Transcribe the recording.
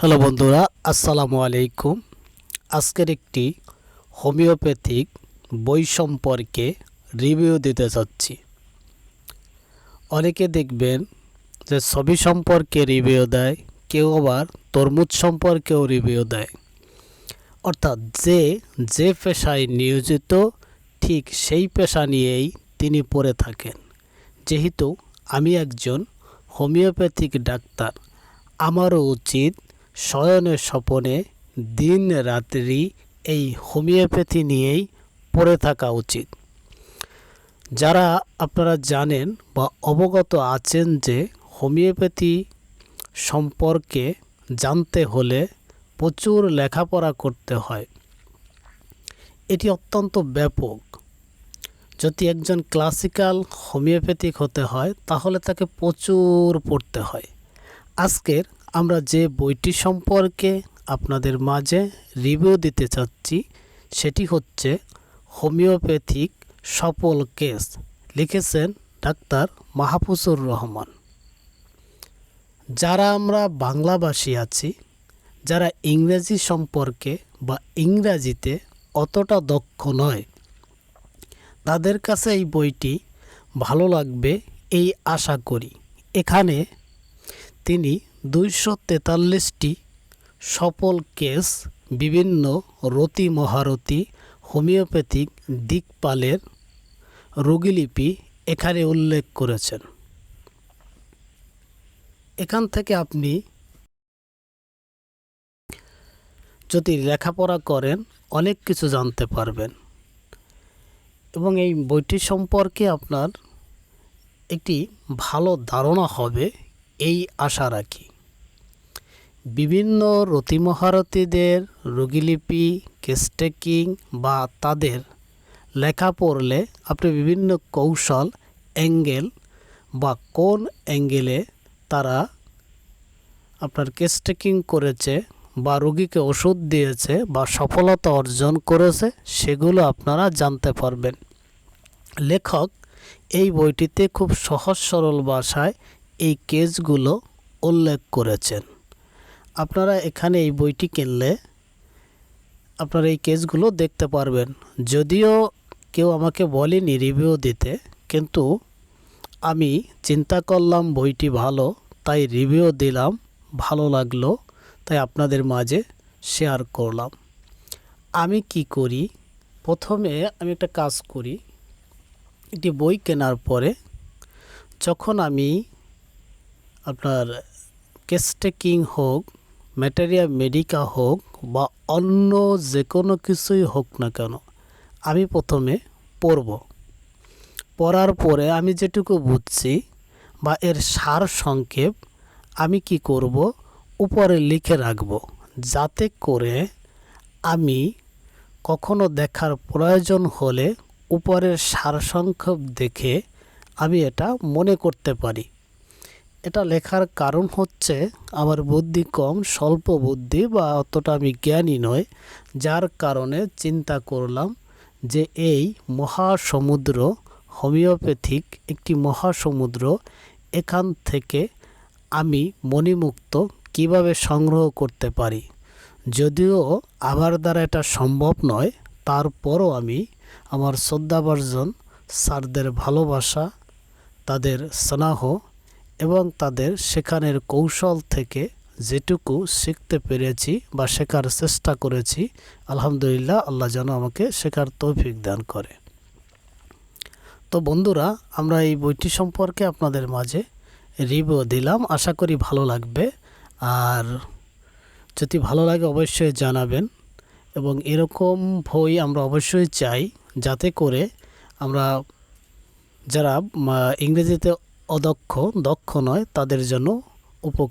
Hello বন্ধুরা, আসসালামু আলাইকুম। আজকের একটি হোমিওপ্যাথিক বই সম্পর্কে রিভিউ দিতে চাচ্ছি। অনেকে দেখবেন যে ছবি সম্পর্কে রিভিউ দেয়, কেউ আবার তরমুজ সম্পর্কেও রিভিউ দেয়। অর্থাৎ যে যে পেশায় নিয়োজিত, ঠিক সেই পেশা নিয়েই তিনি পড়ে থাকেন। যেহেতু আমি একজন হোমিওপ্যাথিক ডাক্তার, আমারও উচিত শয়নে স্বপনে দিন রাত্রি এই হোমিওপ্যাথি নিয়েই পড়ে থাকা উচিত। যারা আপনারা জানেন বা অবগত আছেন যে হোমিওপ্যাথি সম্পর্কে জানতে হলে প্রচুর লেখাপড়া করতে হয়। এটি অত্যন্ত ব্যাপক। যদি একজন ক্লাসিক্যাল হোমিওপ্যাথিক হতে হয়, তাহলে তাকে প্রচুর পড়তে হয়। আজকের আমরা যে বইটি সম্পর্কে আপনাদের মাঝে রিভিউ দিতে চাচ্ছি, সেটি হচ্ছে হোমিওপ্যাথিক সফল কেস, লিখেছেন ডাক্তার মাহফুজুর রহমান। যারা আমরা বাংলাভাষী আছি, যারা ইংরেজি সম্পর্কে বা ইংরাজিতে অতটা দক্ষ নয়, তাদের কাছে এই বইটি ভালো লাগবে এই আশা করি। এখানে তিনি দুইশো তেতাল্লিশটি সফল কেস, বিভিন্ন রতি মহারতি, হোমিওপ্যাথিক দিকপালের রোগীলিপি এখানে উল্লেখ করেছেন। এখান থেকে আপনি যদি লেখাপড়া করেন, অনেক কিছু জানতে পারবেন। এবং এই বইটি সম্পর্কে আপনার একটি ভালো ধারণা হবে, এই আশা রাখি। বিভিন্ন রতিমহারতীদের রোগীলিপি কেস্টেকিং বা তাদের লেখা পড়লে আপনি বিভিন্ন কৌশল অ্যাঙ্গেল বা কোন অ্যাঙ্গেলে তারা আপনার কেস্টেকিং করেছে বা রোগীকে ওষুধ দিয়েছে বা সফলতা অর্জন করেছে, সেগুলো আপনারা জানতে পারবেন। লেখক এই বইটিতে খুব সহজ সরল ভাষায় এই কেসগুলো উল্লেখ করেছেন। আপনারা এখানে এই বইটি কিনলে আপনারা এই কেসগুলো দেখতে পারবেন। যদিও কেউ আমাকে বলেনি রিভিউ দিতে, কিন্তু আমি চিন্তা করলাম বইটি ভালো, তাই রিভিউ দিলাম, ভালো লাগল, তাই আপনাদের মাঝে শেয়ার করলাম। আমি কি করি? প্রথমে আমি একটা কাজ করি। একটি বই কেনার পরে যখন আমি আপনার কেস্টেকিং হোক ম্যাটেরিয়া মেডিকা হোক বা অন্য যে কোনো কিছুই হোক না কেন, আমি প্রথমে পড়ব পড়ার পরে আমি যেটুকু বুঝছি বা এর সার সংক্ষেপ, আমি কি করব? উপরে লিখে রাখব, যাতে করে আমি কখনো দেখার প্রয়োজন হলে উপরের সারসংক্ষেপ দেখে আমি এটা মনে করতে পারি। এটা লেখার কারণ হচ্ছে আমার বুদ্ধি কম, স্বল্প বুদ্ধি বা অতটা আমি জ্ঞানী নয় যার কারণে চিন্তা করলাম যে এই মহাসমুদ্র, হোমিওপ্যাথিক একটি মহাসমুদ্র, এখান থেকে আমি মণিমুক্ত কীভাবে সংগ্রহ করতে পারি? যদিও আমার দ্বারা এটা সম্ভব নয়, তারপরও আমি আমার শ্রদ্ধাবর্জন স্যারদের ভালোবাসা, তাদের স্নেহ এবং তাদের শেখানোর কৌশল থেকে যেটুকু শিখতে পেরেছি বা শেখার চেষ্টা করেছি, আলহামদুলিল্লাহ আল্লাহ যেন আমাকে শেখার তৌফিক দান করে। তো বন্ধুরা, আমরা এই বইটি সম্পর্কে আপনাদের মাঝে রিভিউ দিলাম। আশা করি ভালো লাগবে। আর যদি ভালো লাগে অবশ্যই জানাবেন। এবং এরকম বই আমরা অবশ্যই চাই, যাতে করে আমরা যারা ইংরেজিতে অদক্ষ দক্ষ নয় তাদের জন্য উপকার